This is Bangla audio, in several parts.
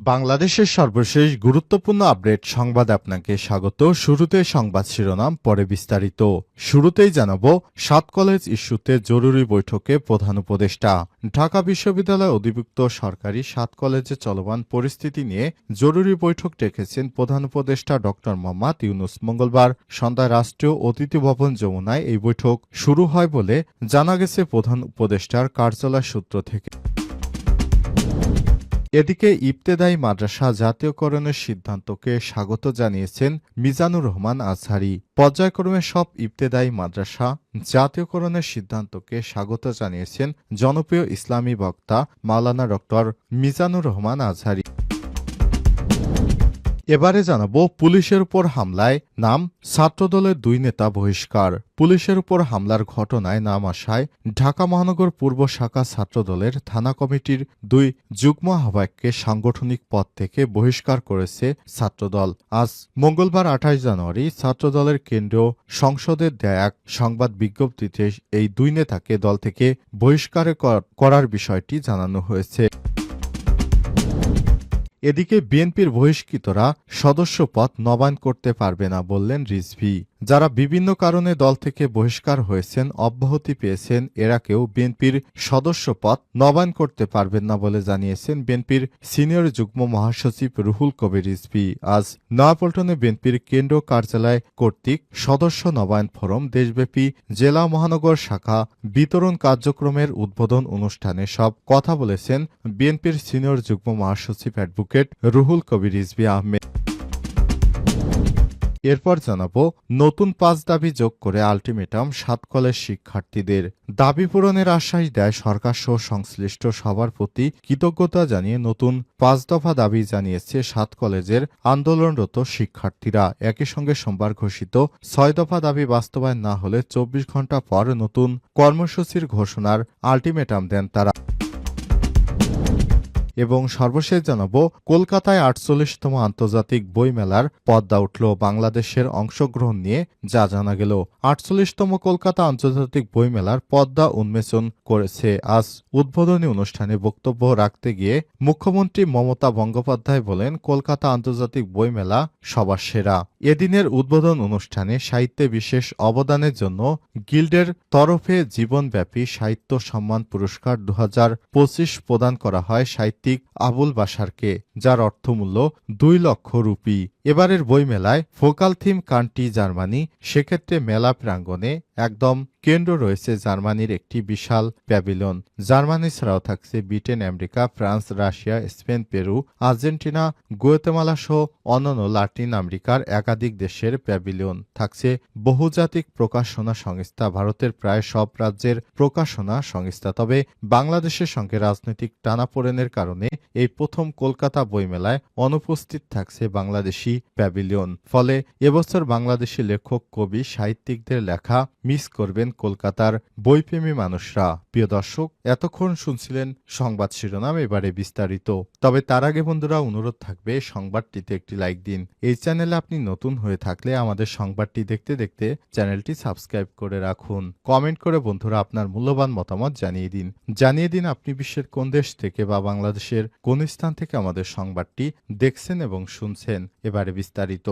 বাংলাদেশের সর্বশেষ গুরুত্বপূর্ণ আপডেট সংবাদ আপনাকে স্বাগত। শুরুতে সংবাদ শিরোনাম, পরে বিস্তারিত। শুরুতেই জানাব, সাত কলেজ ইস্যুতে জরুরি বৈঠকে প্রধান উপদেষ্টা। ঢাকা বিশ্ববিদ্যালয় অধিভুক্ত সরকারি সাত কলেজে চলমান পরিস্থিতি নিয়ে জরুরি বৈঠক ডেকেছেন প্রধান উপদেষ্টা ড. মোহাম্মদ ইউনুস। মঙ্গলবার সন্ধ্যায় রাষ্ট্রীয় অতিথি ভবন যমুনায় এই বৈঠক শুরু হয় বলে জানা গেছে প্রধান উপদেষ্টার কার্যালয় সূত্র থেকে। এদিকে ইবতেদায়ী মাদ্রাসা জাতীয়করণের সিদ্ধান্তকে স্বাগত জানিয়েছেন মিজানুর রহমান আজহারি। পর্যায়ক্রমে সব ইবতেদায়ী মাদ্রাসা জাতীয়করণের সিদ্ধান্তকে স্বাগত জানিয়েছেন জনপ্রিয় ইসলামী বক্তা মাওলানা ডক্টর মিজানুর রহমান আজহারি। এবারে জানাব পুলিশের উপর হামলায় নাম ছাত্রদলের দুই নেতা বহিষ্কার। পুলিশের উপর হামলার ঘটনায় নাম আসায় ঢাকা মহানগর পূর্ব শাখা ছাত্রদলের থানা কমিটির দুই যুগ্ম আহ্বায়ককে সাংগঠনিক পদ থেকে বহিষ্কার করেছে ছাত্রদল। আজ মঙ্গলবার আঠাশ জানুয়ারি ছাত্রদলের কেন্দ্রীয় সংসদের দেয়া এক সংবাদ বিজ্ঞপ্তিতে এই দুই নেতাকে দল থেকে বহিষ্কার করার বিষয়টি জানানো হয়েছে। এদিকে বিএনপির বহিষ্কৃতরা সদস্য পদ নবায়ন করতে পারবে না বললেন রিজভি। যারা বিভিন্ন কারণে দল থেকে বহিষ্কার হয়েছেন, অব্যাহতি পেয়েছেন, এরা কেউ বিএনপির সদস্য পদ নবায়ন করতে পারবেন না বলে জানিয়েছেন বিএনপির সিনিয়র যুগ্ম মহাসচিব রুহুল কবির রিজভি। আজ নয়াপল্টনে বিএনপির কেন্দ্র কার্যালয় কর্তৃক সদস্য নবায়ন ফোরাম দেশব্যাপী জেলা মহানগর শাখা বিতরণ কার্যক্রমের উদ্বোধন অনুষ্ঠানে সব কথা বলেছেন বিএনপির সিনিয়র যুগ্ম মহাসচিব অ্যাডভোকেট রুহুল কবির রিজভি আহমেদ। এরপর জানাব, নতুন পাঁচ দাবি যোগ করে আলটিমেটাম সাত কলেজ শিক্ষার্থীদের দাবি পূরণের আশ্বাস দেয় সরকার সহ সংশ্লিষ্ট সবার প্রতি কৃতজ্ঞতা জানিয়ে নতুন পাঁচ দফা দাবি জানিয়েছে সাত কলেজের আন্দোলনরত শিক্ষার্থীরা। একই সঙ্গে সোমবার ঘোষিত ছয় দফা দাবি বাস্তবায়ন না হলে চব্বিশ ঘণ্টা পর নতুন কর্মসূচির ঘোষণার আলটিমেটাম দেন তারা। এবং সর্বশেষ জানাব, কলকাতায় আটচল্লিশতম আন্তর্জাতিক বইমেলার পদ্মা উঠল বাংলাদেশের অংশগ্রহণ নিয়ে, যা জানা গেল, আটচল্লিশতম কলকাতা আন্তর্জাতিক বইমেলার পদ্মা উন্মোচন করেছে। আজ উদ্বোধনী অনুষ্ঠানে বক্তব্য রাখতে গিয়ে মুখ্যমন্ত্রী মমতা বন্দ্যোপাধ্যায় বলেন, কলকাতা আন্তর্জাতিক বইমেলা সবার সেরা। এদিনের উদ্বোধন অনুষ্ঠানে সাহিত্যে বিশেষ অবদানের জন্য গিল্ডের তরফে জীবনব্যাপী সাহিত্য সম্মান পুরস্কার দু হাজার পঁচিশ প্রদান করা হয়। সাহিত্যিক আবুল বাসারকে যার অর্থমূল্য দুই লক্ষ রুপি। এবারের বইমেলায় ফোকাল থিম কান্ট্রি জার্মানি, সেক্ষেত্রে মেলা প্রাঙ্গণে একদম কেন্দ্র রয়েছে জার্মানির একটি বিশাল প্যাভিলন জার্মানি ছাড়াও থাকছে Britain, America, France, Russia, Spain, Peru, Argentina, Guatemala সহ অন্যান্য লাতিন আমেরিকার একাধিক দেশের প্যাভিলিয়ন। থাকছে বহুজাতিক প্রকাশনা সংস্থা, ভারতের প্রায় সব রাজ্যের প্রকাশনা সংস্থা। তবে বাংলাদেশের সঙ্গে রাজনৈতিক টানাপোড়েনের কারণে এই প্রথম কলকাতা বইমেলায় অনুপস্থিত থাকছে বাংলাদেশি প্যাভিলিয়ন। ফলে এবছর বাংলাদেশি লেখক, কবি, সাহিত্যিকদের লেখা মিস করবেন কলকাতার বইপ্রেমী মানুষরা। প্রিয় দর্শক, এতক্ষণ শুনছিলেন সংবাদ শিরোনাম, এবারে বিস্তারিত। তবে তার আগে বন্ধুরা, অনুরোধ থাকবে সংবাদটিতে একটি লাইক দিন। এই চ্যানেলে আপনি নতুন হয়ে থাকলে আমাদের সংবাদটি দেখতে দেখতে চ্যানেলটি সাবস্ক্রাইব করে রাখুন। কমেন্ট করে বন্ধুরা আপনার মূল্যবান মতামত জানিয়ে দিন। জানিয়ে দিন আপনি বিশ্বের কোন দেশ থেকে বা বাংলাদেশের কোন স্থান থেকে আমাদের সংবাদটি দেখছেন এবং শুনছেন। এবারে বিস্তারিত।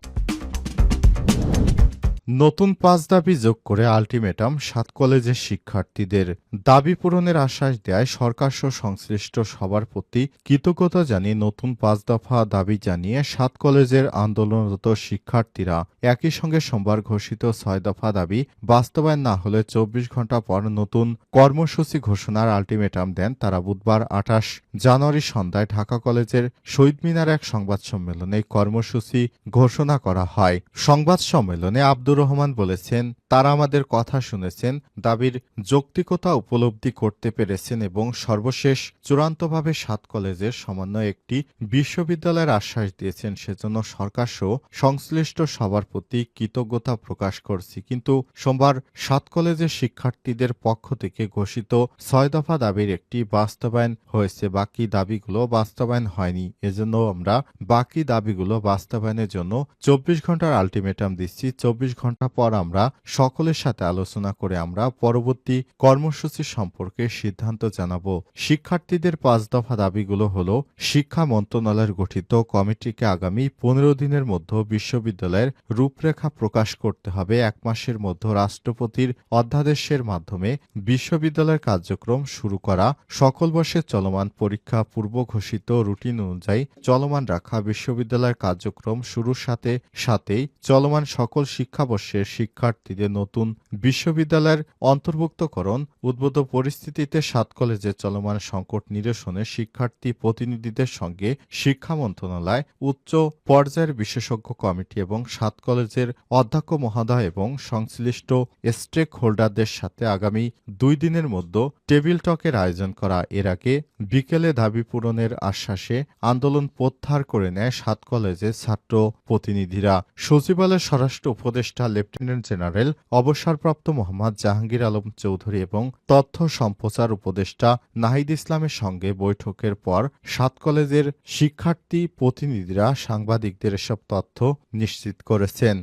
নতুন পাঁচ দাবি যোগ করে আলটিমেটাম সাত কলেজের শিক্ষার্থীদের দাবি পূরণের আশ্বাস দেয় সরকার সংশ্লিষ্ট সবার প্রতি কৃতজ্ঞতা জানিয়ে নতুন পাঁচ দফা দাবি জানিয়ে সাত কলেজের আন্দোলনরত শিক্ষার্থীরা একই সঙ্গে সোমবার ঘোষিত ছয় দফা দাবি বাস্তবায়ন না হলে চব্বিশ ঘণ্টা পর নতুন কর্মসূচি ঘোষণার আলটিমেটাম দেন তারা বুধবার আঠাশ জানুয়ারি সন্ধ্যায় ঢাকা কলেজের শহীদ মিনার এক সংবাদ সম্মেলনে কর্মসূচি ঘোষণা করা হয়। সংবাদ সম্মেলনে আব্দুর রহমান বলেছেন, তারা আমাদের কথা শুনেছেন, দাবির যৌক্তিকতা উপলব্ধি করতে পেরেছেন এবং সর্বশেষ চূড়ান্তভাবে সাত কলেজের সমন্বয় একটি বিশ্ববিদ্যালয়ের আশ্বাস দিয়েছেন। সেজন্য সরকার সহ সংশ্লিষ্ট সবার প্রতি কৃতজ্ঞতা প্রকাশ করছি। কিন্তু সোমবার সাত কলেজের শিক্ষার্থীদের পক্ষ থেকে ঘোষিত ছয় দফা দাবির একটি বাস্তবায়ন হয়েছে। বা বাকি দাবিগুলো বাস্তবায়ন হয়নি। এজন্য আমরা বাকি দাবিগুলো বাস্তবায়নের জন্য চব্বিশ ঘণ্টার আলটিমেটাম দিচ্ছি। চব্বিশ ঘণ্টা পর আমরা সকলের সাথে আলোচনা করে আমরা পরবর্তী কর্মসূচি সম্পর্কে সিদ্ধান্ত জানাব। শিক্ষার্থীদের পাঁচ দফা দাবিগুলো হলো শিক্ষা মন্ত্রণালয়ের গঠিত কমিটিকে আগামী পনেরো দিনের মধ্যে বিশ্ববিদ্যালয়ের রূপরেখা প্রকাশ করতে হবে। এক মাসের মধ্যে রাষ্ট্রপতির অধ্যাদেশের মাধ্যমে বিশ্ববিদ্যালয়ের কার্যক্রম শুরু করা সকল বর্ষের চলমান পরীক্ষা পূর্ব ঘোষিত রুটিন অনুযায়ী চলমান রাখা বিশ্ববিদ্যালয়ের কার্যক্রম শুরুর সাথে সাথেই চলমান সকল শিক্ষাবর্ষের শিক্ষার্থীদের নতুন বিশ্ববিদ্যালয়ের অন্তর্ভুক্তকরণ, উদ্ভূত পরিস্থিতিতে সাত কলেজে চলমান সংকট নিরসনে শিক্ষার্থী প্রতিনিধিদের সঙ্গে শিক্ষা মন্ত্রণালয়, উচ্চ পর্যায়ের বিশেষজ্ঞ কমিটি এবং সাত কলেজের অধ্যক্ষ মহোদয় এবং সংশ্লিষ্ট স্টেক হোল্ডারদের সাথে আগামী দুই দিনের মধ্যে টেবিল টকের আয়োজন করা। এর আগে বিকেলে দাবি পূরণের আশ্বাসে আন্দোলন প্রত্যাহার করে নেয় সাত কলেজের ছাত্র প্রতিনিধিরা। সচিবালয়ের স্বরাষ্ট্র উপদেষ্টা লেফটেন্যান্ট জেনারেল অবসরপ্রাপ্ত মোহাম্মদ জাহাঙ্গীর আলম চৌধুরী এবং তথ্য সম্প্রচার উপদেষ্টা নাহিদ ইসলামের সঙ্গে বৈঠকের পর সাত কলেজের শিক্ষার্থী প্রতিনিধিরা সাংবাদিকদের এসব তথ্য নিশ্চিত করেছেন।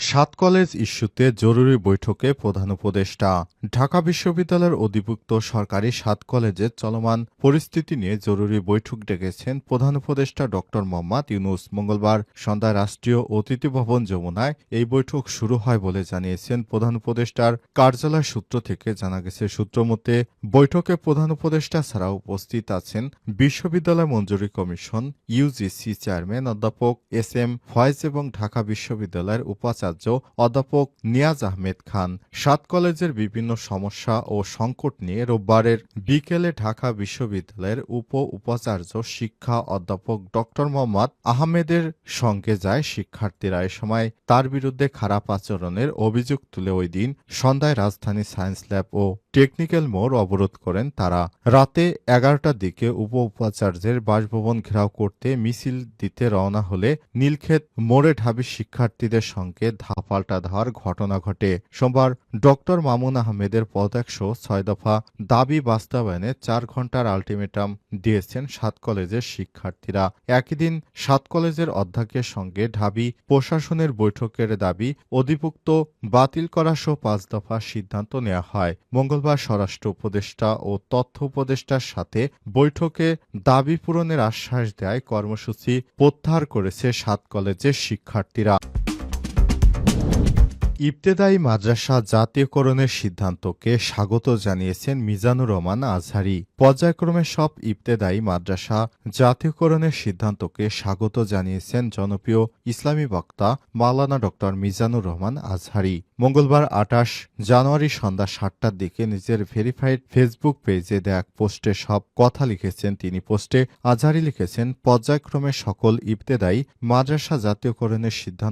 সাত কলেজ ইস্যুতে জরুরি বৈঠকে প্রধান উপদেষ্টা। ঢাকা বিশ্ববিদ্যালয়ের অধিভুক্ত সরকারি সাত কলেজের চলমান পরিস্থিতি নিয়ে জরুরি বৈঠক ডেকেছেন প্রধান উপদেষ্টা ড. মোহাম্মদ ইউনুস। মঙ্গলবার সন্ধ্যায় রাষ্ট্রীয় অতিথি ভবন যমুনায় এই বৈঠক শুরু হয় বলে জানিয়েছেন প্রধান উপদেষ্টার কার্যালয় সূত্র থেকে জানা গেছে। সূত্রমতে বৈঠকে প্রধান উপদেষ্টা ছাড়া উপস্থিত আছেন বিশ্ববিদ্যালয় মঞ্জুরি কমিশন ইউজিসি চেয়ারম্যান অধ্যাপক এস এম ফয়েজ এবং ঢাকা বিশ্ববিদ্যালয়ের উপাচার্য অধ্যাপক নিয়াজ আহমেদ খান। সাত কলেজের বিভিন্ন সমস্যা ও সংকট নিয়ে রোববারের বিকেলে ঢাকা বিশ্ববিদ্যালয়ের উপ উপাচার্য শিক্ষা অধ্যাপক ড মোহাম্মদ আহমেদের সঙ্গে যায় শিক্ষার্থীরা। এ সময় তার বিরুদ্ধে খারাপ আচরণের অভিযোগ তুলে ওই দিন সন্ধ্যায় রাজধানী সায়েন্স ল্যাব ও টেকনিক্যাল মোড় অবরোধ করেন তারা। রাতে এগারোটার দিকে উপ উপাচার্যের বাসভবন ঘেরাও করতে মিছিল দিতে রওনা হলে নীলক্ষেত মোড়ে ঢাবি শিক্ষার্থীদের সঙ্গে ধাপাল্টা ধাওয়ার ঘটনা ঘটে। সোমবার ডক্টর মামুন আহমেদের পদত্যাগসহ ছয় দফা দাবি বাস্তবায়নে চার ঘণ্টার আলটিমেটাম দিয়েছেন সাত কলেজের শিক্ষার্থীরা। একই দিন সাত কলেজের অধ্যক্ষের সঙ্গে ঢাবি প্রশাসনের বৈঠকের দাবি অধিভুক্ত বাতিল করা সহ পাঁচ দফা সিদ্ধান্ত নেওয়া হয়। মঙ্গলবার স্বরাষ্ট্র উপদেষ্টা ও তথ্য উপদেষ্টার সাথে বৈঠকে দাবি পূরণের আশ্বাস দেয় কর্মসূচি প্রত্যাহার করেছে সাত কলেজের শিক্ষার্থীরা। ইবতেদায়ী মাদ্রাসা জাতীয়করণের সিদ্ধান্তকে স্বাগত জানিয়েছেন মিজানুর রহমান আজহারি। পর্যায়ক্রমে সব ইবতেদায়ী মাদ্রাসা জাতীয়করণের সিদ্ধান্তকে স্বাগত জানিয়েছেন জনপ্রিয় ইসলামী বক্তা মাওলানা ড মিজানুর রহমান আজহারি। মঙ্গলবার আটাশ জানুয়ারি সন্ধ্যা সাতটার দিকে নিজের ভেরিফাইড ফেসবুক পেজে দেয়া পোস্টে সব কথা লিখেছেন তিনি। পোস্টে আজহারি লিখেছেন, পর্যায়ক্রমে সকল ইবতেদায়ী মাদ্রাসা জাতীয়করণের সিদ্ধান্ত